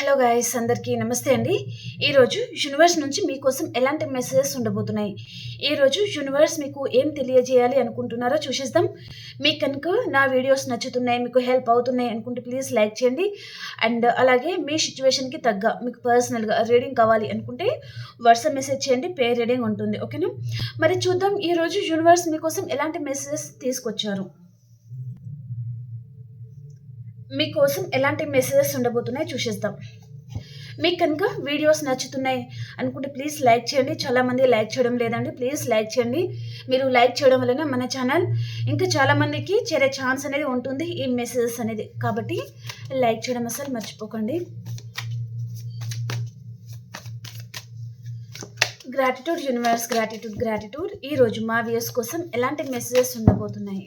Hello guys అందరికీ నమస్తే అండి. ఈరోజు యూనివర్స్ నుంచి మీకోసం ఎలాంటి మెసేజెస్ ఉండబోతున్నాయి? ఈరోజు యూనివర్స్ మీకు ఏం తెలియజేయాలి అనుకుంటున్నారో చూసేద్దాం. మీకు కనుక నా వీడియోస్ నచ్చుతున్నాయి మీకు హెల్ప్ అవుతున్నాయి అనుకుంటే ప్లీజ్ లైక్ చేయండి. అండ్ అలాగే మీ సిచ్యువేషన్కి తగ్గ మీకు పర్సనల్గా రీడింగ్ కావాలి అనుకుంటే వాట్సాప్ మెసేజ్ చేయండి పే రీడింగ్ ఉంటుంది ఓకేనా? మరి చూద్దాం ఈరోజు యూనివర్స్ మీకోసం ఎలాంటి మెసేజెస్ తీసుకొచ్చారు? మీకోసం ఎలాంటి మెసేజెస్ ఉండబోతున్నాయి చూసేద్దాం. మీకు కనుక వీడియోస్ నచ్చుతున్నాయి అనుకుంటే ప్లీజ్ లైక్ చేయండి. చాలామంది లైక్ చేయడం లేదండి. ప్లీజ్ లైక్ చేయండి. మీరు లైక్ చేయడం వలన మన ఛానల్ ఇంకా చాలామందికి చేరే ఛాన్స్ అనేది ఉంటుంది ఈ మెసేజెస్ అనేది. కాబట్టి లైక్ చేయడం అసలు మర్చిపోకండి. గ్రాటిట్యూడ్ యూనివర్స్ గ్రాటిట్యూడ్ గ్రాటిట్యూడ్ ఈరోజు మా వ్యూస్ కోసం ఎలాంటి మెసేజెస్ ఉండబోతున్నాయి?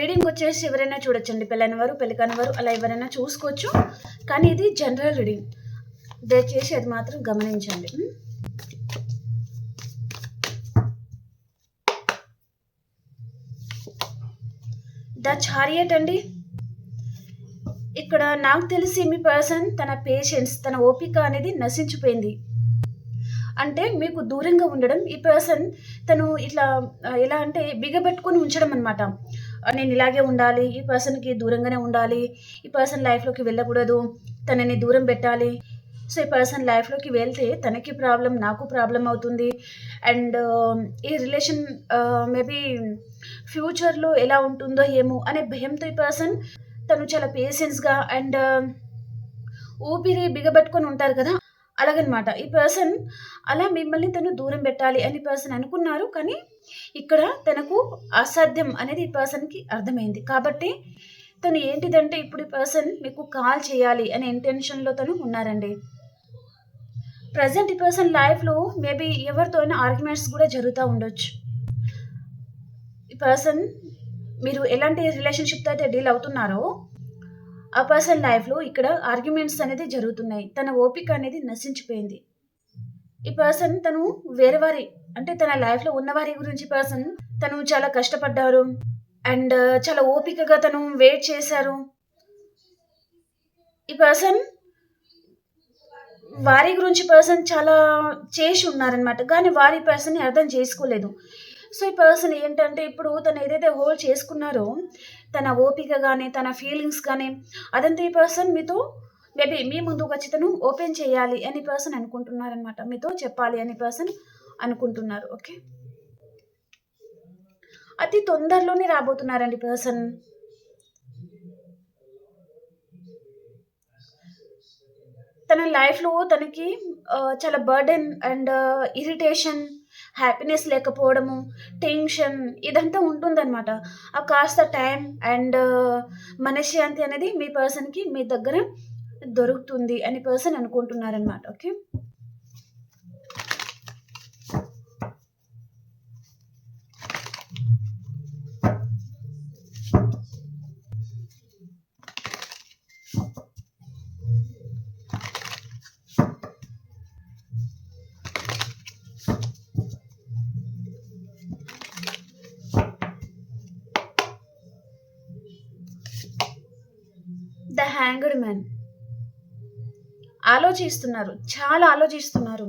రీడింగ్ వచ్చేసి ఎవరైనా చూడొచ్చండి. పెళ్ళైన వారు పెళ్ళి కాని వారు అలా ఎవరైనా చూసుకోవచ్చు. కానీ ఇది జనరల్ రీడింగ్. దయచేసి అది మాత్రం గమనించండి. ద చారియట్ అండి. ఇక్కడ నాకు తెలిసి మీ పర్సన్ తన పేషెన్స్ తన ఓపిక అనేది నశించిపోయింది. అంటే మీకు దూరంగా ఉండడం ఈ పర్సన్ తను ఇట్లా ఎలా అంటే బిగబెట్టుకొని ఉంచడం అనమాట నేను ఇలాగే ఉండాలి ఈ పర్సన్కి దూరంగానే ఉండాలి ఈ పర్సన్ లైఫ్లోకి వెళ్ళకూడదు తనని దూరం పెట్టాలి. సో ఈ పర్సన్ లైఫ్లోకి వెళ్తే తనకి ప్రాబ్లం నాకు ప్రాబ్లం అవుతుంది. అండ్ ఈ రిలేషన్ మేబీ ఫ్యూచర్లో ఎలా ఉంటుందో ఏమో అనే భయంతో ఈ పర్సన్ తను చాలా పేషెన్స్గా అండ్ ఊపిరి బిగబెట్టుకొని ఉంటారు కదా? అలాగనమాట. ఈ పర్సన్ అలా మిమ్మల్ని తను దూరం పెట్టాలి అని పర్సన్ అనుకున్నారు. కానీ ఇక్కడ తనకు అసాధ్యం అనేది ఈ పర్సన్కి అర్థమైంది. కాబట్టి తను ఏంటిదంటే ఇప్పుడు ఈ పర్సన్ మీకు కాల్ చేయాలి అనే ఇంటెన్షన్లో తను ఉన్నారండి. ప్రజెంట్ ఈ పర్సన్ లైఫ్లో మేబీ ఎవరితో అయినా ఆర్గ్యుమెంట్స్ కూడా జరుగుతూ ఉండొచ్చు. ఈ పర్సన్ మీరు ఎలాంటి రిలేషన్షిప్తో అయితే డీల్ అవుతున్నారో ఆ పర్సన్ లైఫ్లో ఇక్కడ ఆర్గ్యుమెంట్స్ అనేది జరుగుతున్నాయి. తన ఓపిక అనేది నశించిపోయింది. ఈ పర్సన్ తను వేరే వారి అంటే తన లైఫ్లో ఉన్నవారి గురించి పర్సన్ తను చాలా కష్టపడ్డారు. అండ్ uh, చాలా ఓపికగా తను వెయిట్ చేశారు. ఈ పర్సన్ వారి గురించి పర్సన్ చాలా చేసి ఉన్నారనమాట కానీ వారి పర్సన్ అర్థం చేసుకోలేదు. సో ఈ పర్సన్ ఏంటంటే ఇప్పుడు తను ఏదైతే హోల్డ్ చేసుకున్నారో తన ఓపిక కానీ తన ఫీలింగ్స్ కానీ అదంతా ఈ పర్సన్ మీతో మేబీ మీ ముందుకు వచ్చి తను ఓపెన్ చేయాలి అని పర్సన్ అనుకుంటున్నారనమాట మీతో చెప్పాలి అని పర్సన్ అనుకుంటున్నారు ఓకే? అతి తొందరలోనే రాబోతున్నారండి పర్సన్ తన లైఫ్లో తనకి చాలా బర్డెన్ అండ్ ఇరిటేషన్ హ్యాపీనెస్ లేకపోవడము టెన్షన్ ఇదంతా ఉంటుందన్నమాట. ఆ కాస్త టైం అండ్ మనశ్శాంతి అనేది మీ పర్సన్కి మీ దగ్గర దొరుకుతుంది అని పర్సన్ అనుకుంటున్నారనమాట ఓకే ఆలోచిస్తున్నారు. చాలా ఆలోచిస్తున్నారు.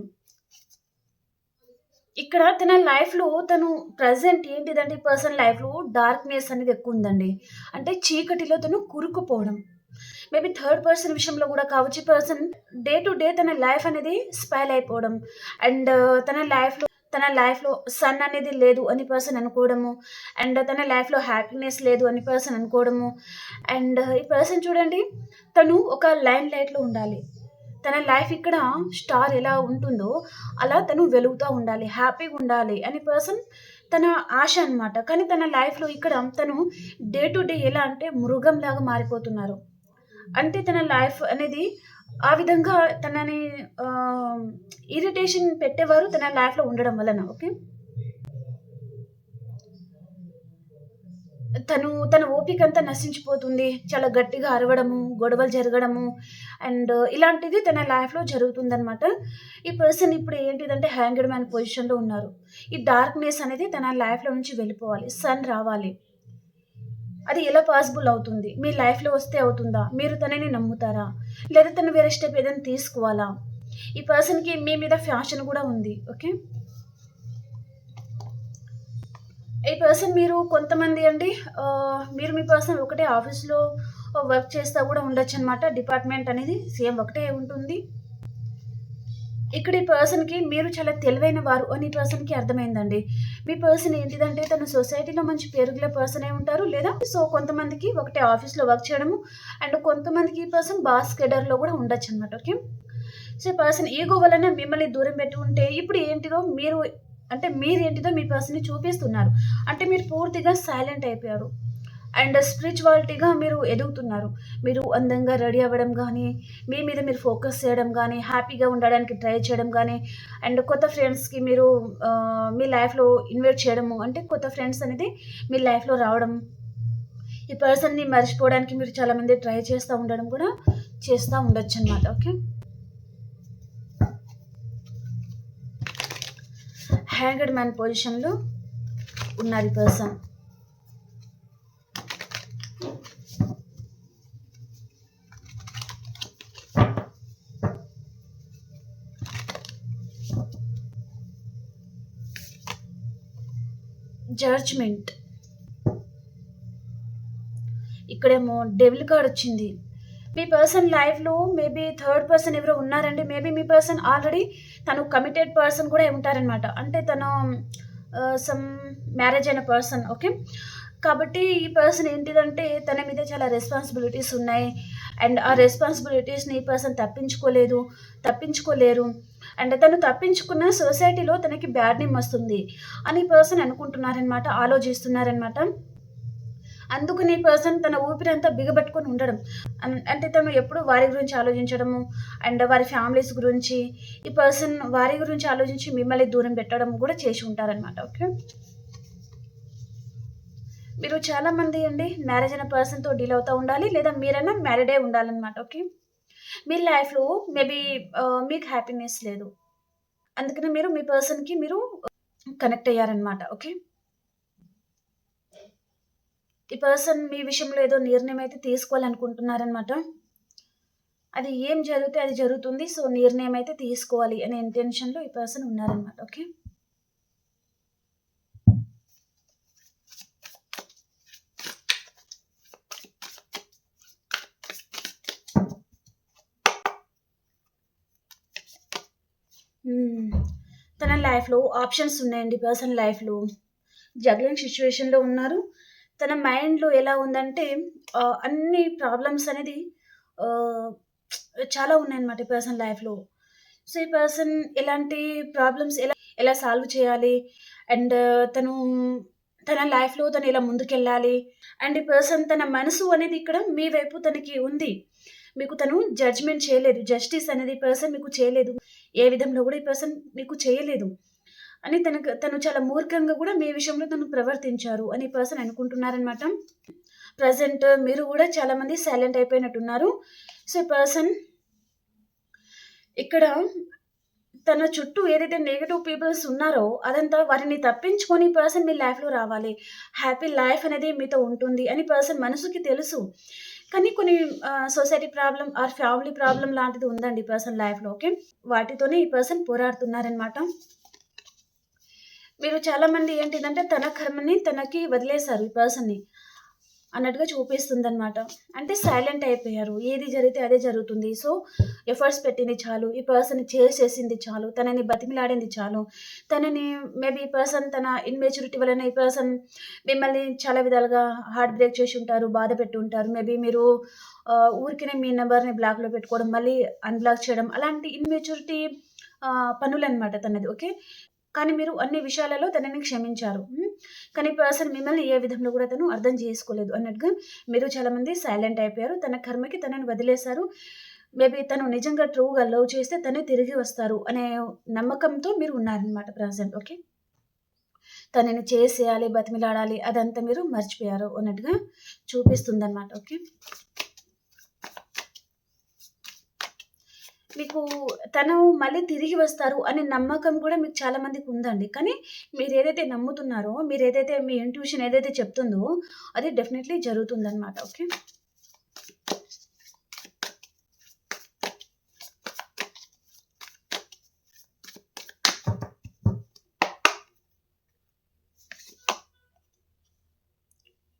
ఇక్కడ తన లైఫ్లో తను ప్రజెంట్ ఏంటిదంటే పర్సన్ లైఫ్లో డార్క్నెస్ అనేది ఎక్కువ ఉందండి. అంటే చీకటిలో తను కురుకుపోవడం మేబీ థర్డ్ పర్సన్ విషయంలో కూడా కావచ్చు. పర్సన్ డే టు డే తన లైఫ్ అనేది స్పైల్ అయిపోవడం. అండ్ uh, తన లైఫ్లో తన లైఫ్లో సన్ అనేది లేదు అని పర్సన్ అనుకోవడము. అండ్ తన లైఫ్లో హ్యాపీనెస్ లేదు అని పర్సన్ అనుకోవడము. అండ్ uh, ఈ పర్సన్ చూడండి తను ఒక లైన్ లైట్లో ఉండాలి. తన లైఫ్ ఇక్కడ స్టార్ ఎలా ఉంటుందో అలా తను వెలుగుతూ ఉండాలి హ్యాపీగా ఉండాలి అని పర్సన్ తన ఆశ అన్నమాట. కానీ తన లైఫ్లో ఇక్కడ తను డే టు డే ఎలా అంటే మృగంలాగా మారిపోతున్నారు. అంటే తన లైఫ్ అనేది ఆ విధంగా తనని ఇరిటేషన్ పెట్టేవారు తన లైఫ్లో ఉండడం వలన ఓకే? తను తన ఓపిక అంతా నశించిపోతుంది. చాలా గట్టిగా అరవడము, గొడవలు జరగడము అండ్ ఇలాంటిది తన లైఫ్‌లో జరుగుతుందనమాట. ఈ పర్సన్ ఇప్పుడు ఏంటిదంటే హ్యాంగెడ్ మ్యాన్ పొజిషన్‌లో ఉన్నారు. ఈ డార్క్‌నెస్ అనేది తన లైఫ్‌లో నుంచి వెళ్ళిపోవాలి. సన్ రావాలి. అది ఎలా పాసిబుల్ అవుతుంది? మీ లైఫ్‌లో వస్తే అవుతుందా? మీరు తనని నమ్ముతారా? లేదా తను వేరే స్టెప్ ఏదైనా తీసుకోవాలా? ఈ పర్సన్‌కి మీ మీద ఫ్యాషన్ కూడా ఉంది. ఓకే. ఈ పర్సన్ మీరు కొంతమంది అండి మీరు మీ పర్సన్ ఒకటే ఆఫీస్‌లో వర్క్ చేస్తా కూడా ఉండొచ్చు అనమాట డిపార్ట్‌మెంట్ అనేది సేమ్ ఒకటే ఉంటుంది. ఇక్కడ ఈ పర్సన్‌కి మీరు చాలా తెలివైన వారు అని ఈ పర్సన్‌కి అర్థమైందండి. మీ పర్సన్ ఏంటిదంటే తన సొసైటీలో మంచి పేరుగుల పర్సన్ అయి ఉంటారు. లేదా సో కొంతమందికి ఒకటే ఆఫీస్‌లో వర్క్ చేయడము అండ్ కొంతమందికి ఈ పర్సన్ బాస్ కూడా ఉండొచ్చు అనమాట ఓకే. సో, పర్సన్ ఈగో వలన మిమ్మల్ని దూరం పెట్టుకుంటే ఇప్పుడు ఏంటిదో మీరు అంటే మీరేంటిదో మీ పర్సన్‌ని చూపిస్తున్నారు. అంటే మీరు పూర్తిగా సైలెంట్ అయిపోయారు. అండ్ స్పిరిచువాలిటీగా మీరు ఎదుగుతున్నారు. మీరు అందంగా రెడీ అవ్వడం కానీ మీ మీద మీరు ఫోకస్ చేయడం కానీ హ్యాపీగా ఉండడానికి ట్రై చేయడం కానీ అండ్ కొత్త ఫ్రెండ్స్‌కి మీరు మీ లైఫ్‌లో ఇన్వైట్ చేయడము అంటే కొత్త ఫ్రెండ్స్ అనేది మీ లైఫ్‌లో రావడం. ఈ పర్సన్‌ని మర్చిపోవడానికి మీరు చాలామంది ట్రై చేస్తూ ఉండడం కూడా చేస్తూ ఉండొచ్చు అనమాట ఓకే. హ్యాంగ్డ్ మ్యాన్ పొజిషన్‌లో ఉన్నారు ఈ పర్సన్. జడ్జ్‌మెంట్. ఇక్కడేమో డెవిల్ కార్డ్ వచ్చింది. మీ పర్సన్ లైఫ్‌లో మేబీ థర్డ్ పర్సన్ ఎవరో ఉన్నారండి. మేబీ మీ పర్సన్ ఆల్రెడీ తను కమిటెడ్ పర్సన్ కూడా ఉంటారనమాట. అంటే తను సమ్ మ్యారేజ్ అయిన పర్సన్. ఓకే. కాబట్టి ఈ పర్సన్ ఏంటిదంటే తన మీద చాలా రెస్పాన్సిబిలిటీస్ ఉన్నాయి. అండ్ ఆ రెస్పాన్సిబిలిటీస్‌ని ఈ పర్సన్ తప్పించుకోలేదు. తప్పించుకోలేరు. అండ్ తను తప్పించుకున్న సొసైటీలో తనకి బ్యాడ్ నేమ్ వస్తుంది అని ఈ పర్సన్ అనుకుంటున్నారనమాట. ఆలోచిస్తున్నారనమాట. అందుకని పర్సన్ తన ఊపిరంతా బిగబెట్టుకొని ఉండడం. అన్ అంటే తను ఎప్పుడు వారి గురించి ఆలోచించడము అండ్ వారి ఫ్యామిలీస్ గురించి ఈ పర్సన్ వారి గురించి ఆలోచించి మిమ్మల్ని దూరం పెట్టడం కూడా చేసి ఉంటారనమాట. ఓకే. మీరు చాలామంది అండి మ్యారేజ్ అయిన పర్సన్‌తో డీల్ అవుతూ ఉండాలి. లేదా మీరైనా మ్యారీడ్ అయి ఉండాలన్నమాట ఓకే. మీ లైఫ్‌లో మేబీ మీకు హ్యాపీనెస్ లేదు. అందుకని మీరు మీ పర్సన్‌కి మీరు కనెక్ట్ అయ్యారనమాట. ఓకే. ఈ పర్సన్ మీ విషయంలో ఏదో నిర్ణయం అయితే తీసుకోవాలనుకుంటున్నారనమాట. అది ఏం జరిగితే అది జరుగుతుంది. సో, నిర్ణయం అయితే తీసుకోవాలి అనే ఇంటెన్షన్‌లో ఈ పర్సన్ ఉన్నారనమాట. ఓకే. Hmm. తన లైఫ్‌లో ఆప్షన్స్ ఉన్నాయండి పర్సన్ లైఫ్‌లో. జగ్లింగ్ సిచ్యువేషన్లో ఉన్నారు. తన మైండ్‌లో ఎలా ఉందంటే అన్ని ప్రాబ్లమ్స్ అనేది చాలా ఉన్నాయన్నమాట ఈ పర్సన్ లైఫ్‌లో. సో, ఈ పర్సన్ ఎలాంటి ప్రాబ్లమ్స్ ఎలా ఎలా సాల్వ్ చేయాలి అండ్ తను తన లైఫ్‌లో తను ఎలా ముందుకెళ్ళాలి అండ్ ఈ పర్సన్ తన మనసు అనేది ఇక్కడ మీ వైపు తనకి ఉంది. మీకు తను జడ్జ్‌మెంట్ చేయలేదు. జస్టిస్ అనేది ఈ పర్సన్ మీకు చేయలేదు. ఏ విధంలో కూడా ఈ పర్సన్ మీకు చేయలేదు. అని తనకు తను చాలా మూర్ఖంగా కూడా మీ విషయంలో తను ప్రవర్తించారు అని పర్సన్ అనుకుంటున్నారనమాట. ప్రజెంట్ మీరు కూడా చాలామంది సైలెంట్ అయిపోయినట్టున్నారు. సో, పర్సన్ ఇక్కడ తన చుట్టూ ఏదైతే నెగటివ్ పీపుల్స్ ఉన్నారో అదంతా వారిని తప్పించుకొని పర్సన్ మీ లైఫ్‌లో రావాలి. హ్యాపీ లైఫ్ అనేది మీతో ఉంటుంది అని పర్సన్ మనసుకి తెలుసు. కానీ కొన్ని society problem or family problem లాంటిది ఉందండి ఈ పర్సన్ లైఫ్‌లో. ఓకే. వాటితోనే ఈ పర్సన్ పోరాడుతున్నారనమాట. మీరు చాలామంది ఏంటిదంటే తన కర్మని తనకి వదిలేసారు ఈ పర్సన్‌ని. అన్నట్టుగా చూపిస్తుంది అనమాట అంటే సైలెంట్ అయిపోయారు. ఏది జరిగితే అదే జరుగుతుంది. సో, ఎఫర్ట్స్ పెట్టింది చాలు. ఈ పర్సన్ చేసేసింది చేసింది చాలు. తనని బతిమిలాడింది చాలు. తనని మేబీ ఈ పర్సన్ తన ఇన్మెచ్యూరిటీ వలన ఈ పర్సన్ మిమ్మల్ని చాలా విధాలుగా హార్ట్ బ్రేక్ చేసి ఉంటారు. బాధ పెట్టి ఉంటారు. మేబీ మీరు ఊరికినే మీ నెంబర్ని బ్లాక్‌లో పెట్టుకోవడం, మళ్ళీ అన్‌బ్లాక్ చేయడం అలాంటి ఇన్మెచ్యూరిటీ పనులు పనులనమాట తనది. ఓకే. కానీ మీరు అన్ని విషయాలలో తనని క్షమించారు. కానీ పర్సన్ మిమ్మల్ని ఏ విధంలో కూడా తను అర్థం చేసుకోలేదు అన్నట్టుగా మీరు చాలామంది సైలెంట్ అయిపోయారు. తన కర్మకి తనని వదిలేసారు. మేబీ తను నిజంగా ట్రూగా లవ్ చేస్తే తనే తిరిగి వస్తారు అనే నమ్మకంతో మీరు ఉన్నారనమాట ప్రజెంట్ ఓకే. తనని చేసేయాలి, బతిమిలాడాలి అదంతా మీరు మర్చిపోయారు అన్నట్టుగా చూపిస్తుందన్నమాట ఓకే. మీకు తను మళ్ళీ తిరిగి వస్తారు అనే నమ్మకం కూడా మీకు చాలా మందికి ఉందండి. కానీ మీరు ఏదైతే నమ్ముతున్నారో, మీరు ఏదైతే మీ ఇంట్యూషన్ ఏదైతే చెప్తుందో అది డెఫినెట్లీ జరుగుతుందనమాట. Okay.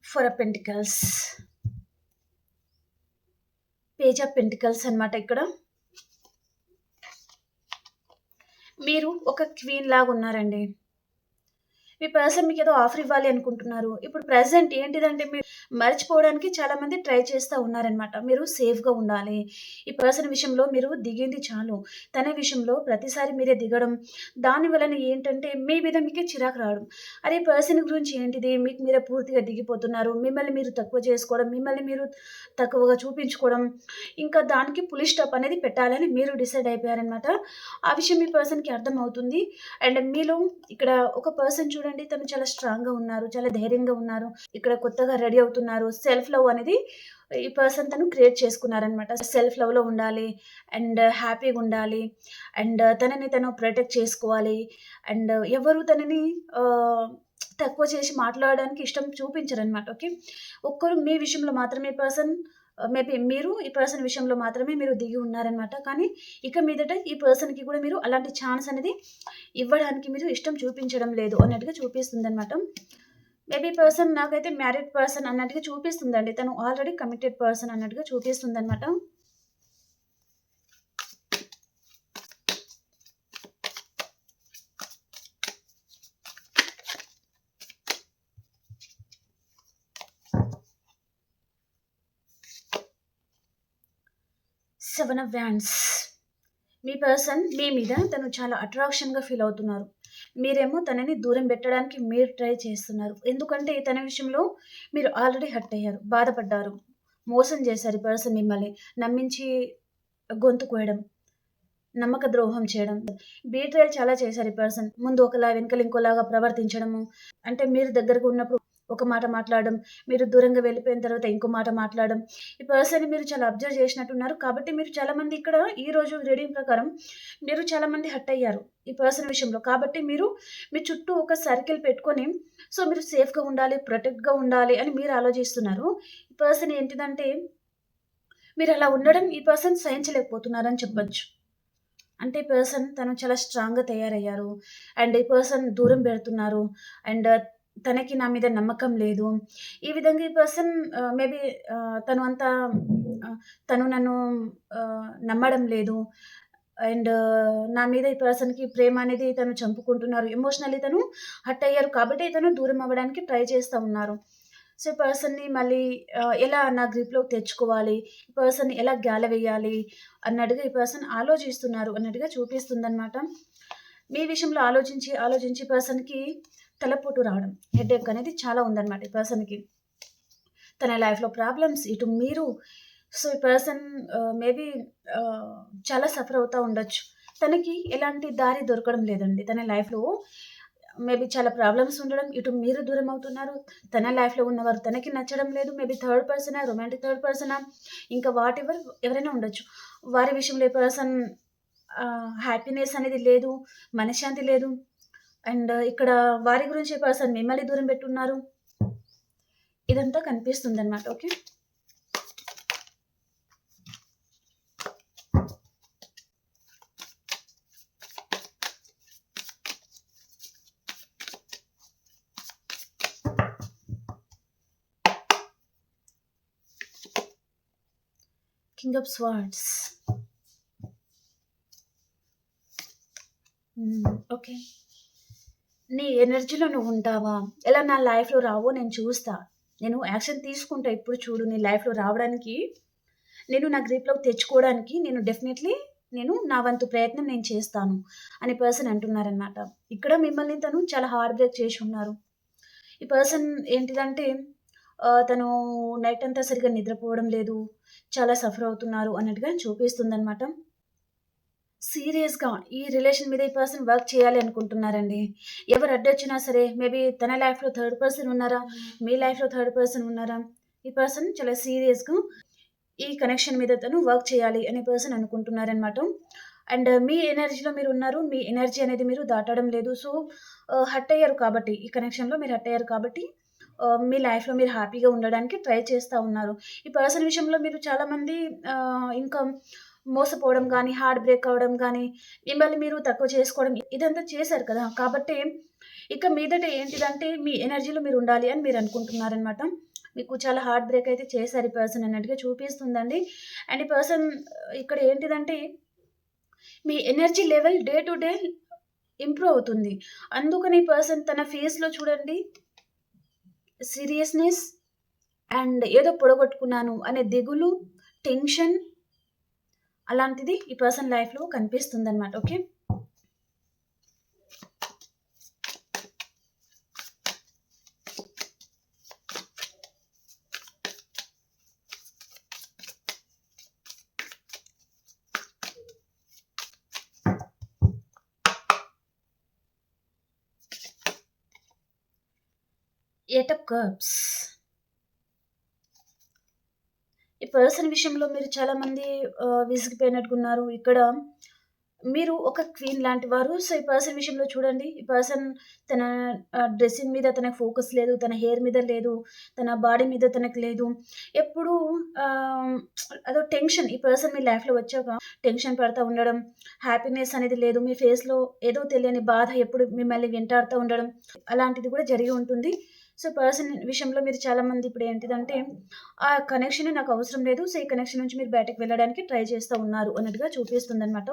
Four of pentacles. Page of pentacles అనమాట ఇక్కడ. మీరు ఒక క్వీన్ లాగా ఉన్నారండి. మీ పర్సన్ మీకు ఏదో ఆఫర్ ఇవ్వాలి అనుకుంటున్నారు. ఇప్పుడు ప్రజెంట్ ఏంటిదంటే మీరు మర్చిపోవడానికి చాలామంది ట్రై చేస్తూ ఉన్నారనమాట. మీరు సేఫ్‌గా ఉండాలి. ఈ పర్సన్ విషయంలో మీరు దిగింది చాలు. తన విషయంలో ప్రతిసారి మీరే దిగడం, దాని వలన ఏంటంటే మీ మీద మీకే చిరాకు రావడం. అరే! పర్సన్ గురించి ఏంటిది? మీకు మీరే పూర్తిగా దిగిపోతున్నారు. మిమ్మల్ని మీరు తక్కువ చేసుకోవడం, మిమ్మల్ని మీరు తక్కువగా చూపించుకోవడం, ఇంకా దానికి పులి స్టాప్ అనేది పెట్టాలని మీరు డిసైడ్ అయిపోయారనమాట. ఆ విషయం మీ పర్సన్‌కి అర్థమవుతుంది. అండ్ మీలో ఇక్కడ ఒక పర్సన్ చూడండి తను చాలా స్ట్రాంగ్‌గా ఉన్నారు. చాలా ధైర్యంగా ఉన్నారు. ఇక్కడ కొత్తగా రెడీ అవుతున్నారు. సెల్ఫ్ లవ్ అనేది ఈ పర్సన్ తను క్రియేట్ చేసుకున్నారనమాట. సెల్ఫ్ లవ్‌లో ఉండాలి. అండ్ హ్యాపీగా ఉండాలి. అండ్ తనని తను ప్రొటెక్ట్ చేసుకోవాలి. అండ్ ఎవరు తనని తక్కువ చేసి మాట్లాడడానికి ఇష్టం చూపించరనమాట. ఓకే. ఒక్కరు మీ విషయంలో మాత్రమే పర్సన్ మేబీ మీరు ఈ పర్సన్ విషయంలో మాత్రమే మీరు దిగి ఉన్నారనమాట. కానీ ఇక మీదట ఈ పర్సన్‌కి కూడా మీరు అలాంటి ఛాన్స్ అనేది ఇవ్వడానికి మీరు ఇష్టం చూపించడం లేదు అన్నట్టుగా చూపిస్తుంది అనమాట మేబీ పర్సన్ నాకైతే మ్యారీడ్ పర్సన్ అన్నట్టుగా చూపిస్తుందండి. తను ఆల్రెడీ కమిటెడ్ పర్సన్ అన్నట్టుగా చూపిస్తుంది అనమాట సెవెన్ ఆఫ్ వ్యాండ్స్. మీ పర్సన్ మీ మీద తను చాలా అట్రాక్షన్‌గా ఫీల్ అవుతున్నారు. మీరేమో తనని దూరం పెట్టడానికి మీరు ట్రై చేస్తున్నారు. ఎందుకంటే తన విషయంలో మీరు ఆల్రెడీ హర్ట్ అయ్యారు. బాధపడ్డారు. మోసం చేశారు ఈ పర్సన్ మిమ్మల్ని. నమ్మించి గొంతు కోయడం. నమ్మక ద్రోహం చేయడం. బీట్రేయల్ చాలా చేశారు ఈ పర్సన్. ముందు ఒకలా వెనకాల ఇంకోలాగా ప్రవర్తించడము. అంటే మీరు దగ్గరకు ఉన్నప్పుడు ఒక మాట మాట్లాడడం. మీరు దూరంగా వెళ్ళిపోయిన తర్వాత ఇంకో మాట మాట్లాడడం. ఈ పర్సన్ మీరు చాలా అబ్జర్వ్ చేసినట్టున్నారు. కాబట్టి మీరు చాలామంది ఇక్కడ ఈ రోజు రీడింగ్ ప్రకారం మీరు చాలామంది హట్ అయ్యారు. ఈ పర్సన్ విషయంలో. కాబట్టి మీరు మీ చుట్టూ ఒక సర్కిల్ పెట్టుకొని సో మీరు సేఫ్‌గా ఉండాలి, ప్రొటెక్ట్‌గా ఉండాలి అని మీరు ఆలోచిస్తున్నారు. ఈ పర్సన్ ఏంటిదంటే మీరు అలా ఉండడం ఈ పర్సన్ సహించలేకపోతున్నారని చెప్పచ్చు అంటే ఈ పర్సన్ తను చాలా స్ట్రాంగ్‌గా తయారయ్యారు. అండ్ ఈ పర్సన్ దూరం పెడుతున్నారు. అండ్ తనకి నా మీద నమ్మకం లేదు. ఈ విధంగా ఈ పర్సన్ మేబీ uh, uh, తను అంత uh, తను నన్ను నమ్మడం లేదు. అండ్ నా మీద ఈ పర్సన్‌కి ప్రేమ అనేది తను చంపుకుంటున్నారు. ఎమోషనల్లీ తను హట్ అయ్యారు. కాబట్టి తను దూరం అవ్వడానికి ట్రై చేస్తూ ఉన్నారు. సో, పర్సన్‌ని మళ్ళీ ఎలా నా గ్రిప్‌లోకి తెచ్చుకోవాలి? ఈ పర్సన్‌ని ఎలా గేలవేయాలి? అన్నట్టుగా ఈ పర్సన్ ఆలోచిస్తున్నారు అన్నట్టుగా చూపిస్తుందన్నమాట మీ విషయంలో ఆలోచించి, ఆలోచించి పర్సన్‌కి తలపోటు రావడం. హెడేక్ అనేది చాలా ఉందన్నమాట ఈ పర్సన్‌కి. తన లైఫ్‌లో ప్రాబ్లమ్స్ ఇటు మీరు సో, ఈ పర్సన్ మేబీ చాలా సఫర్ అవుతూ ఉండొచ్చు. తనకి ఎలాంటి దారి దొరకడం లేదండి. తన లైఫ్‌లో మేబీ చాలా ప్రాబ్లమ్స్ ఉండడం. ఇటు మీరు దూరం అవుతున్నారు. తన లైఫ్‌లో ఉన్నవారు తనకి నచ్చడం లేదు. మేబీ థర్డ్ పర్సనా, రొమాంటిక్ థర్డ్ పర్సనా ఇంకా వాటెవర్ ఎవరైనా ఉండొచ్చు. వారి విషయంలో ఈ పర్సన్ హ్యాపీనెస్ అనేది లేదు. మనశ్శాంతి లేదు. అండ్ ఇక్కడ వారి గురించి ఈ పర్సన్ మిమ్మల్ని దూరం పెట్టున్నారు. ఇదంతా కనిపిస్తుంది అనమాట okay. King of swords. Okay. నీ ఎనర్జీలో నువ్వు ఉంటావా? ఎలా నా లైఫ్‌లో రావో నేను చూస్తా. నేను యాక్షన్ తీసుకుంటా ఇప్పుడు చూడు నీ లైఫ్‌లో రావడానికి, నేను నా గ్రీప్లోకి తెచ్చుకోవడానికి నేను డెఫినెట్లీ నేను నా వంతు ప్రయత్నం నేను చేస్తాను అనే పర్సన్ అంటున్నారనమాట. ఇక్కడ మిమ్మల్ని తను చాలా హార్డ్ బ్రేక్ చేసి ఉన్నారు. ఈ పర్సన్ ఏంటిదంటే తను నైట్ అంతా సరిగా నిద్రపోవడం లేదు. చాలా సఫర్ అవుతున్నారు అన్నట్టుగా చూపిస్తుంది అనమాట సీరియస్‌గా ఈ రిలేషన్ మీద ఈ పర్సన్ వర్క్ చేయాలి అనుకుంటున్నారండి. ఎవరు అడ్డొచ్చినా సరే మేబీ తన లైఫ్‌లో థర్డ్ పర్సన్ ఉన్నారా? మీ లైఫ్‌లో థర్డ్ పర్సన్ ఉన్నారా? ఈ పర్సన్ చాలా సీరియస్‌గా ఈ కనెక్షన్ మీద తను వర్క్ చేయాలి అనే పర్సన్ అనుకుంటున్నారనమాట. అండ్ మీ ఎనర్జీలో మీరు ఉన్నారు మీ ఎనర్జీ అనేది మీరు దాటడం లేదు. సో, హట్ అయ్యారు కాబట్టి ఈ కనెక్షన్‌లో మీరు హట్ అయ్యారు కాబట్టి మీ లైఫ్‌లో మీరు హ్యాపీగా ఉండడానికి ట్రై చేస్తూ ఉన్నారు. ఈ పర్సన్ విషయంలో మీరు చాలామంది ఇంకా మోసపోవడం కానీ హార్ట్ బ్రేక్ అవ్వడం కానీ మిమ్మల్ని మీరు తక్కువ చేసుకోవడం ఇదంతా చేశారు కదా! కాబట్టి ఇక మీదట ఏంటిదంటే మీ ఎనర్జీలో మీరు ఉండాలి అని మీరు అనుకుంటున్నారనమాట. మీకు చాలా హార్ట్ బ్రేక్ అయితే చేశారు ఈ పర్సన్ అన్నట్టుగా చూపిస్తుందండి. అండ్ ఈ పర్సన్ ఇక్కడ ఏంటిదంటే మీ energy level day to day improve అవుతుంది. అందుకని ఈ పర్సన్ తన ఫేస్‌లో చూడండి సీరియస్‌నెస్ అండ్ ఏదో పొడగొట్టుకున్నాను అనే దిగులు, టెన్షన్ అలాంటిది ఈ పర్సన్ లైఫ్‌లో కనిపిస్తుందనమాట. ఓకే. ఎయిట్ ఆఫ్ కర్బ్స్ ఈ పర్సన్ విషయంలో మీరు చాలామంది ఆహ్, విసిగిపోయినట్టుగున్నారు. ఇక్కడ మీరు ఒక క్వీన్ లాంటి వారు. సో, ఈ పర్సన్ విషయంలో చూడండి. ఈ పర్సన్ తన డ్రెస్సింగ్ మీద తనకు ఫోకస్ లేదు. తన హెయిర్ మీద లేదు. తన బాడీ మీద తనకు లేదు. ఎప్పుడూ అదో టెన్షన్ ఈ పర్సన్ మీ లైఫ్‌లో వచ్చాక టెన్షన్ పడతా ఉండడం, హ్యాపీనెస్ అనేది లేదు. మీ ఫేస్‌లో ఏదో తెలియని బాధ ఎప్పుడు మిమ్మల్ని వెంటాడుతూ ఉండడం అలాంటిది కూడా జరిగి ఉంటుంది. సో, పర్సన్ విషయంలో మీరు చాలామంది ఇప్పుడు ఏంటిదంటే ఆ కనెక్షన్ నాకు అవసరం లేదు. సో, ఈ కనెక్షన్ నుంచి మీరు బయటకు వెళ్ళడానికి ట్రై చేస్తూ ఉన్నారు అన్నట్టుగా చూపిస్తుంది అనమాట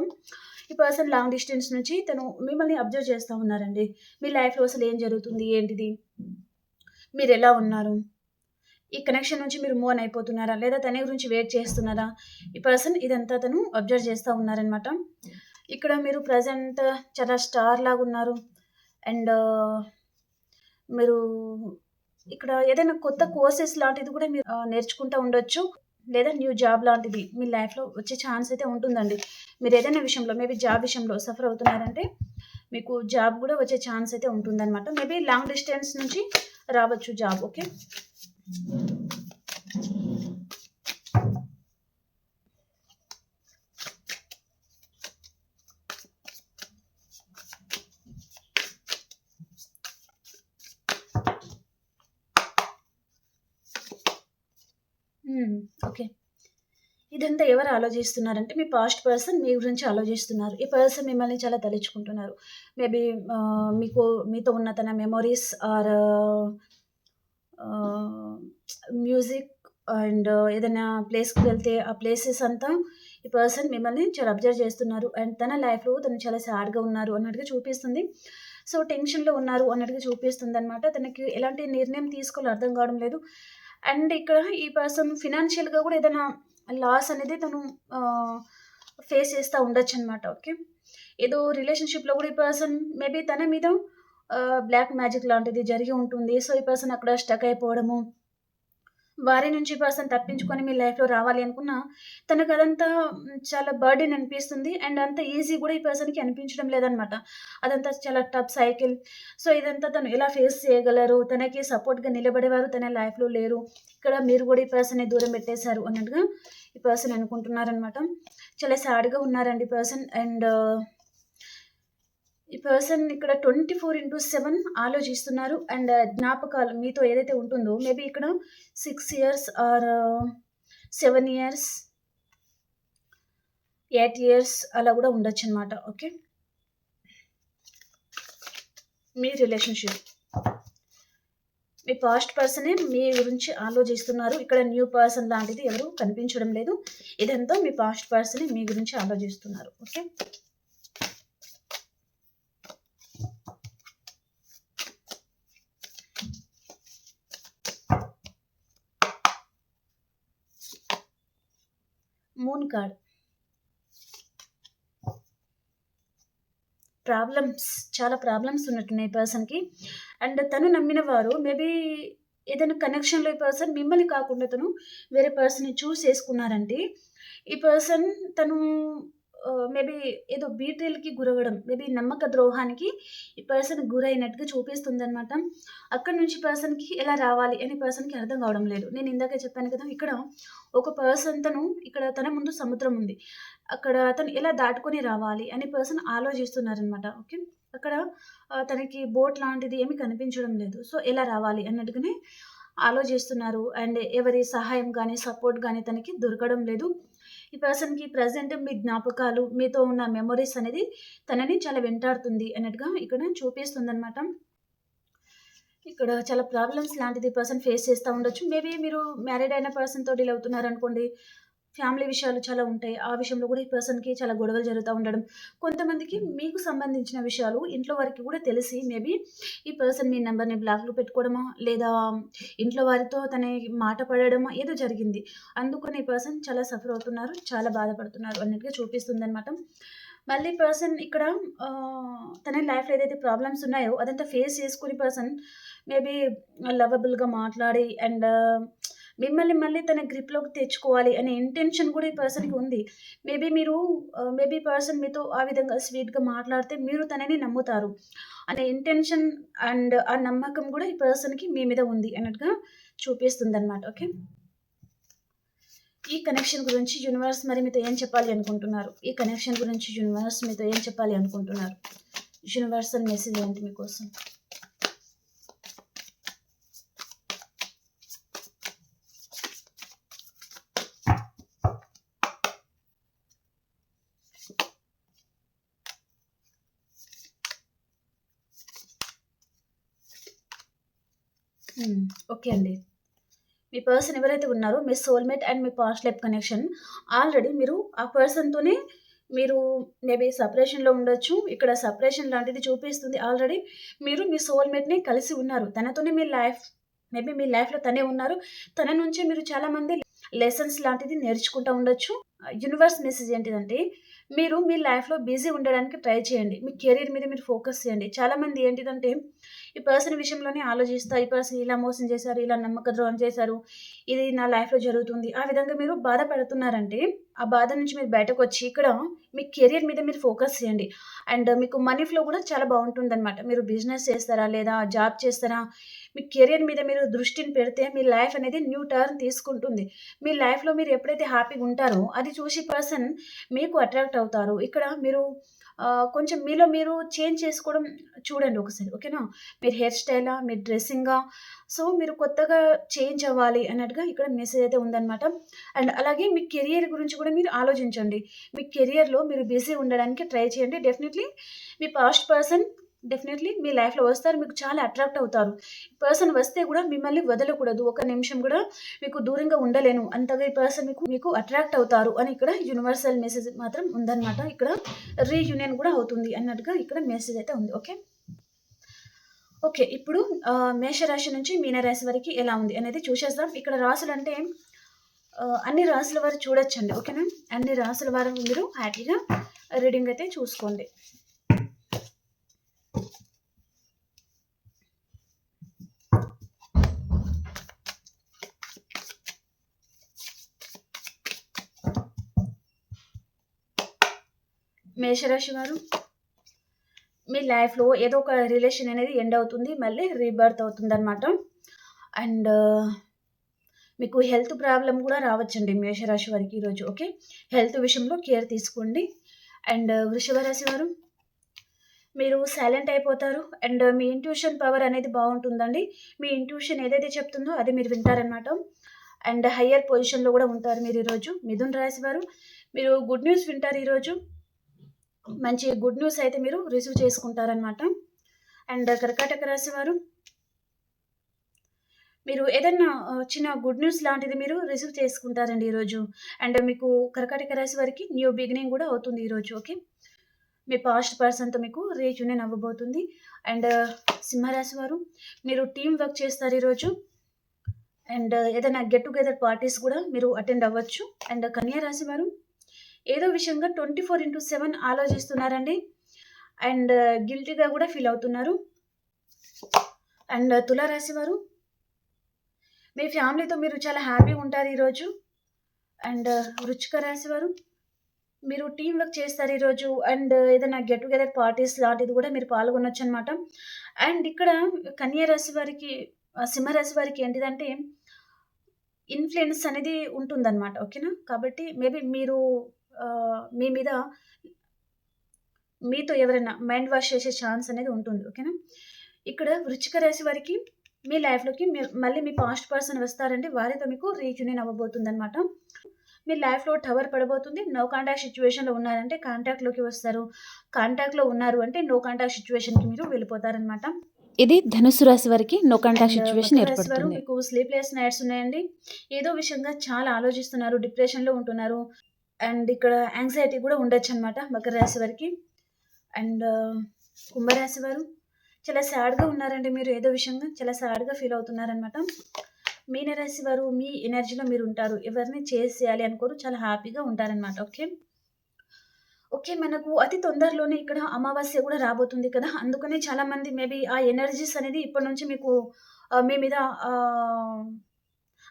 ఈ పర్సన్ లాంగ్ డిస్టెన్స్ నుంచి తను మిమ్మల్ని అబ్జర్వ్ చేస్తూ ఉన్నారండి. మీ లైఫ్‌లో అసలు ఏం జరుగుతుంది? ఏంటిది? మీరు ఎలా ఉన్నారు? ఈ కనెక్షన్ నుంచి మీరు మూవ్ అయిపోతున్నారా? లేదా తన గురించి వెయిట్ చేస్తున్నారా? ఈ పర్సన్ ఇదంతా తను అబ్జర్వ్ చేస్తూ ఉన్నారనమాట. ఇక్కడ మీరు ప్రజెంట్ చాలా స్టార్ లాగా ఉన్నారు అండ్ మీరు ఇక్కడ ఏదైనా కొత్త కోర్సెస్ లాంటిది కూడా మీరు నేర్చుకుంటూ నేర్చుకుంటా ఉండొచ్చు. లేదా న్యూ జాబ్ లాంటిది మీ లైఫ్‌లో వచ్చే ఛాన్స్ అయితే ఉంటుందండి. మీరు ఏదైనా విషయంలో మేబీ జాబ్ విషయంలో సఫర్ అవుతున్నారంటే మీకు జాబ్ కూడా వచ్చే ఛాన్స్ అయితే ఉంటుందన్నమాట మేబీ లాంగ్ డిస్టెన్స్ నుంచి రావచ్చు జాబ్. ఓకే. హ్మ్. ఓకే. ఇదంతా ఆలోచిస్తున్నారంటే మీ పాస్ట్ పర్సన్ మీ గురించి ఆలోచిస్తున్నారు. ఈ పర్సన్ మిమ్మల్ని చాలా తలుచుకుంటున్నారు. మేబీ మీకు మీతో ఉన్న తన మెమొరీస్ ఆర్ మ్యూజిక్ అండ్ ఏదైనా ప్లేస్‌కి వెళ్తే ఆ ప్లేసెస్ అంతా ఈ పర్సన్ మిమ్మల్ని చాలా అబ్జర్వ్ చేస్తున్నారు. అండ్ తన లైఫ్‌లో తను చాలా సాడ్‌గా ఉన్నారు అన్నట్టుగా చూపిస్తుంది. సో, టెన్షన్‌లో ఉన్నారు అన్నట్టుగా చూపిస్తుంది అనమాట తనకి ఎలాంటి నిర్ణయం తీసుకోవాలో అర్థం కావడం లేదు. అండ్ ఇక్కడ ఈ పర్సన్ ఫినాన్షియల్‌గా కూడా ఏదైనా లాస్ అనేది తను ఫేస్ ఫేస్ చేస్తా ఉండొచ్చనమాట. ఓకే. ఏదో రిలేషన్‌షిప్‌లో కూడా ఈ పర్సన్ మేబీ తన మీద బ్లాక్ మ్యాజిక్ లాంటిది జరిగి ఉంటుంది. సో, ఈ పర్సన్ అక్కడ స్టక్ అయిపోవడము. వారి నుంచి ఈ పర్సన్ తప్పించుకొని మీ లైఫ్‌లో రావాలి అనుకున్నా తనకు అదంతా చాలా బర్డెన్ అనిపిస్తుంది. అండ్ అంత ఈజీ కూడా ఈ పర్సన్‌కి అనిపించడం లేదనమాట. అదంతా చాలా టఫ్ సైకిల్. సో, ఇదంతా తను ఎలా ఫేస్ చేయగలరు? తనకి సపోర్ట్‌గా నిలబడేవారు తన లైఫ్‌లో లేరు. ఇక్కడ మీరు కూడా ఈ పర్సన్‌ని దూరం పెట్టేశారు అన్నట్టుగా ఈ పర్సన్ అనుకుంటున్నారనమాట. చాలా సాడ్‌గా ఉన్నారండి ఈ పర్సన్. అండ్ ఈ పర్సన్ ఇక్కడ 24/7 ఆలోచిస్తున్నారు. అండ్ uh, జ్ఞాపకాలు మీతో ఏదైతే ఉంటుందో మేబీ ఇక్కడ six years or seven years eight years అలా కూడా ఉండొచ్చనమాట. ఓకే. మీ రిలేషన్‌షిప్. మీ పాస్ట్ పర్సనే మీ గురించి ఆలోచిస్తున్నారు. ఇక్కడ న్యూ పర్సన్ లాంటిది ఎవరు కనిపించడం లేదు. ఇదంతా మీ పాస్ట్ పర్సనే మీ గురించి ఆలోచిస్తున్నారు. ఓకే. Moon card. ప్రాబ్లమ్స్ చాలా ప్రాబ్లమ్స్ ఉన్నట్టున్నాయి ఈ పర్సన్‌కి. అండ్ తను నమ్మిన వారు మేబీ ఏదైనా కనెక్షన్‌లో ఈ పర్సన్ మిమ్మల్ని కాకుండా తను వేరే పర్సన్‌ని చూస్ చేసుకున్నారంటే ఈ పర్సన్ తను మేబీ ఏదో బీట్రేల్‌కి గురవ్వడం, మేబీ నమ్మక ద్రోహానికి ఈ పర్సన్ గురైనట్టుగా చూపిస్తుంది అనమాట అక్కడి నుంచి పర్సన్‌కి ఎలా రావాలి అని పర్సన్‌కి అర్థం కావడం లేదు. నేను ఇందాక చెప్పాను కదా! ఇక్కడ ఒక పర్సన్ తను ఇక్కడ తన ముందు సముద్రం ఉంది. అక్కడ తను ఎలా దాటుకొని రావాలి అని పర్సన్ ఆలోచిస్తున్నారనమాట. ఓకే. అక్కడ తనకి బోట్ లాంటిది ఏమి కనిపించడం లేదు. సో, ఎలా రావాలి అన్నట్టుగానే ఆలోచిస్తున్నారు. అండ్ ఎవరి సహాయం కానీ సపోర్ట్ కానీ తనకి దొరకడం లేదు. ఈ పర్సన్‌కి ప్రజెంట్ మీ జ్ఞాపకాలు, మీతో ఉన్న మెమొరీస్ అనేది తనని చాలా వెంటాడుతుంది అన్నట్టుగా ఇక్కడ చూపిస్తుంది అనమాట ఇక్కడ చాలా ప్రాబ్లమ్స్ లాంటిది పర్సన్ ఫేస్ చేస్తూ ఉండొచ్చు. మేబీ మీరు మ్యారీడ్ అయిన పర్సన్‌తో డీల్ అవుతున్నారనుకోండి. ఫ్యామిలీ విషయాలు చాలా ఉంటాయి. ఆ విషయంలో కూడా ఈ పర్సన్‌కి చాలా గొడవలు జరుగుతా ఉండడం. కొంతమందికి మీకు సంబంధించిన విషయాలు ఇంట్లో వారికి కూడా తెలిసి మేబీ ఈ పర్సన్ మీ నంబర్‌ని బ్లాక్‌లో పెట్టుకోవడమో, లేదా ఇంట్లో వారితో తన మాట పడడమో ఏదో జరిగింది. అందుకని ఈ పర్సన్ చాలా సఫర్ అవుతున్నారు. చాలా బాధపడుతున్నారు అన్నట్టుగా చూపిస్తుందనమాట. మళ్ళీ పర్సన్ ఇక్కడ తన లైఫ్‌లో ఏదైతే ప్రాబ్లమ్స్ ఉన్నాయో అదంతా ఫేస్ చేసుకొని పర్సన్ మేబీ లవబుల్‌గా మాట్లాడి అండ్ మిమ్మల్ని మళ్ళీ తన గ్రిప్‌లోకి తెచ్చుకోవాలి అనే ఇంటెన్షన్ కూడా ఈ పర్సన్‌కి ఉంది. మేబీ మీరు uh, మేబీ పర్సన్ మీతో ఆ విధంగా స్వీట్‌గా మాట్లాడితే మీరు తనని నమ్ముతారు. అనే ఇంటెన్షన్ అండ్ ఆ నమ్మకం కూడా ఈ పర్సన్‌కి మీ మీద ఉంది అన్నట్టుగా చూపిస్తుంది అనమాట ఓకే. ఈ కనెక్షన్ గురించి యూనివర్స్ మరి మీతో ఏం చెప్పాలి అనుకుంటున్నారు? ఈ కనెక్షన్ గురించి యూనివర్స్ మీతో ఏం చెప్పాలి అనుకుంటున్నారు? యూనివర్సల్ మెసేజ్ ఏంటి మీకోసం? Hmm. ఓకే అండి. మీ పర్సన్ ఎవరైతే ఉన్నారో మీ సోల్‌మేట్ అండ్ మీ పాస్ట్ లైఫ్ కనెక్షన్ ఆల్రెడీ మీరు ఆ పర్సన్‌తోనే మీరు మేబీ సపరేషన్లో ఉండొచ్చు. ఇక్కడ సపరేషన్ లాంటిది చూపిస్తుంది. ఆల్రెడీ మీరు మీ సోల్‌మేట్‌ని కలిసి ఉన్నారు. తనతోనే మీ లైఫ్ మేబీ మీ లైఫ్‌లో తనే ఉన్నారు. తన నుంచే మీరు చాలామంది లెసన్స్ లాంటిది నేర్చుకుంటా ఉండొచ్చు. యూనివర్స్ మెసేజ్ ఏంటిదంటే మీరు మీ లైఫ్‌లో బిజీ ఉండడానికి ట్రై చేయండి. మీ కెరీర్ మీద మీరు ఫోకస్ చేయండి. చాలామంది ఏంటిదంటే ఈ పర్సన్ విషయంలోనే ఆలోచిస్తా ఈ పర్సన్ ఇలా మోసం చేశారు, ఇలా నమ్మక ద్రోహం చేశారు. ఇది నా లైఫ్‌లో జరుగుతుంది. ఆ విధంగా మీరు బాధపడుతున్నారంటే ఆ బాధ నుంచి మీరు బయటకు వచ్చి ఇక్కడ మీ కెరియర్ మీద మీరు ఫోకస్ చేయండి. అండ్ మీకు మనీ ఫ్లో కూడా చాలా బాగుంటుంది అనమాట మీరు బిజినెస్ చేస్తారా? లేదా జాబ్ చేస్తారా? మీ కెరియర్ మీద మీరు దృష్టిని పెడితే మీ లైఫ్ అనేది న్యూ టర్న్ తీసుకుంటుంది. మీ లైఫ్‌లో మీరు ఎప్పుడైతే హ్యాపీగా ఉంటారో అది చూసి పర్సన్ మీకు అట్రాక్ట్ అవుతారు. ఇక్కడ మీరు కొంచెం మీలో మీరు చేంజ్ చేసుకోవడం చూడండి ఒకసారి. ఓకేనా? మీరు హెయిర్ స్టైలా? మీరు డ్రెస్సింగా? సో, మీరు కొత్తగా చేంజ్ అవ్వాలి అన్నట్టుగా ఇక్కడ మెసేజ్ అయితే ఉందన్నమాట అండ్ అలాగే మీ కెరియర్ గురించి కూడా మీరు ఆలోచించండి. మీ కెరియర్‌లో మీరు బిజీ ఉండడానికి ట్రై చేయండి. డెఫినెట్‌లీ మీ పాస్ట్ పర్సన్ డెఫినెట్‌లీ మీ లైఫ్‌లో వస్తారు. మీకు చాలా అట్రాక్ట్ అవుతారు. పర్సన్ వస్తే కూడా మిమ్మల్ని వదలకూడదు. ఒక్క నిమిషం కూడా మీకు దూరంగా ఉండలేను. అంతగా ఈ పర్సన్ మీకు మీకు అట్రాక్ట్ అవుతారు అని ఇక్కడ యూనివర్సల్ మెసేజ్ మాత్రం ఉందన్నమాట ఇక్కడ రీయూనియన్ కూడా అవుతుంది అన్నట్టుగా ఇక్కడ మెసేజ్ అయితే ఉంది. ఓకే. ఓకే. ఇప్పుడు మేషరాశి నుంచి మీనరాశి వరకు ఎలా ఉంది అనేది చూసేద్దాం. ఇక్కడ రాసులు అంటే అన్ని రాసుల వారు చూడొచ్చండి. ఓకేనా? అన్ని రాసుల వారు మీరు హ్యాపీగా రీడింగ్ అయితే చూసుకోండి. మేషరాశి వారు మీ లైఫ్‌లో ఏదో ఒక రిలేషన్ అనేది ఎండ్ అవుతుంది. మళ్ళీ రీబర్త్ అవుతుందనమాట. అండ్ uh, మీకు హెల్త్ ప్రాబ్లం కూడా రావచ్చండి మేషరాశి వారికి ఈరోజు. ఓకే. హెల్త్ విషయంలో కేర్ తీసుకోండి. అండ్ uh, వృషభ రాశి వారు మీరు సైలెంట్ అయిపోతారు. అండ్ uh, మీ ఇంట్యూషన్ పవర్ అనేది బాగుంటుందండి మీ ఇంట్యూషన్ ఏదైతే చెప్తుందో అది మీరు వింటారనమాట. అండ్ హయ్యర్ పొజిషన్‌లో కూడా ఉంటారు మీరు ఈరోజు. మిథున్ రాశి వారు మీరు గుడ్ న్యూస్ వింటారు ఈరోజు. మంచి గుడ్ న్యూస్ అయితే మీరు రిసీవ్ చేసుకుంటారనమాట. అండ్ కర్కాటక రాశి వారు మీరు ఏదన్నా చిన్న గుడ్ న్యూస్ లాంటిది మీరు రిసీవ్ చేసుకుంటారండి ఈరోజు. అండ్ మీకు కర్కాటక రాశి వారికి న్యూ బిగినింగ్ కూడా అవుతుంది ఈరోజు. ఓకే. మీ పాస్ట్ పర్సన్‌తో మీకు రీయూనియన్ అవ్వబోతుంది. అండ్ సింహరాశి వారు మీరు టీం వర్క్ చేస్తారు ఈరోజు. అండ్ ఏదైనా గెట్ టుగెదర్ పార్టీస్ కూడా మీరు అటెండ్ అవ్వచ్చు. అండ్ కన్యా రాశి వారు ఏదో విషయంగా 24/7 ఆలోచిస్తున్నారండి. అండ్ uh, గిల్టీగా కూడా ఫీల్ అవుతున్నారు. అండ్ uh, తులారాశి వారు మీ ఫ్యామిలీతో మీరు చాలా హ్యాపీగా ఉంటారు ఈరోజు. అండ్ uh, వృశ్చిక రాశి వారు మీరు టీం వర్క్ చేస్తారు ఈరోజు అండ్ ఏదైనా గెట్ టుగెదర్ పార్టీస్ లాంటిది కూడా మీరు పాల్గొనొచ్చు అనమాట అండ్ ఇక్కడ కన్యా రాశి వారికి సింహరాశి వారికి ఏంటిదంటే ఇన్ఫ్లుయెన్స్ అనేది ఉంటుందన్నమాట ఓకేనా కాబట్టి మేబీ మీరు మీ మీద మీతో ఎవరైనా మైండ్ వాష్ చేసే ఛాన్స్ అనేది ఉంటుంది ఓకేనా? ఇక్కడ వృచ్చిక రాశి వారికి మీ లైఫ్లోకి మళ్ళీ మీ పాస్ట్ పర్సన్ వస్తారంటే వారితో మీకు రీయూనియన్ అవ్వబోతుంది అనమాట మీ లైఫ్లో టవర్ పడబోతుంది నో కాంటాక్ట్ సిచ్యువేషన్లో ఉన్నారంటే కాంటాక్ట్లోకి వస్తారు. కాంటాక్ట్లో ఉన్నారు అంటే నో కాంటాక్ట్ సిచ్యువేషన్కి మీరు వెళ్ళిపోతారనమాట ఇది ధనుసు రాశి వారికి నో కాంటాక్ట్ సిచ్యువేషన్ ఏర్పడుతుంది. మీకు స్లీప్లెస్ నైట్స్ ఉన్నాయండి. ఏదో విషయంగా చాలా ఆలోచిస్తున్నారు డిప్రెషన్లో ఉంటున్నారు. అండ్ ఇక్కడ యాంగ్జైటీ కూడా ఉండొచ్చు అనమాట మకర రాశి వారికి. అండ్ కుంభరాశి వారు చాలా సాడ్గా ఉన్నారండి మీరు ఏదో విషయంగా చాలా సాడ్గా ఫీల్ అవుతున్నారనమాట మీనరాశి వారు మీ ఎనర్జీలో మీరు ఉంటారు. ఎవరిని చేసేయాలి అనుకోరు. చాలా హ్యాపీగా ఉంటారనమాట ఓకే? ఓకే మనకు అతి తొందరలోనే ఇక్కడ అమావాస్య కూడా రాబోతుంది కదా. అందుకనే చాలా మంది మేబీ ఆ ఎనర్జీస్ అనేది ఇప్పటి నుంచి మీకు మీ మీద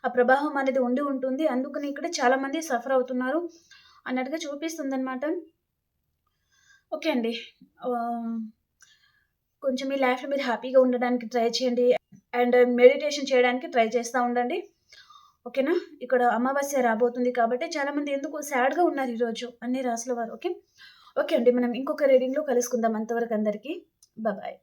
ఆ, ప్రభావం అనేది ఉండి ఉంటుంది. అందుకని ఇక్కడ చాలా మంది సఫర్ అవుతున్నారు అన్నట్టుగా చూపిస్తుంది అనమాట ఓకే అండి. కొంచెం మీ లైఫ్లో మీరు హ్యాపీగా ఉండడానికి ట్రై చేయండి అండ్ మెడిటేషన్ చేయడానికి ట్రై చేస్తూ ఉండండి. ఓకేనా? ఇక్కడ అమావాస్య రాబోతుంది కాబట్టి చాలామంది ఎందుకు సాడ్గా ఉన్నారు ఈరోజు అన్ని రాసుల వారు ఓకే? ఓకే అండి. మనం ఇంకొక రీడింగ్లో కలుసుకుందాం అంతవరకు అందరికీ. బాయ్.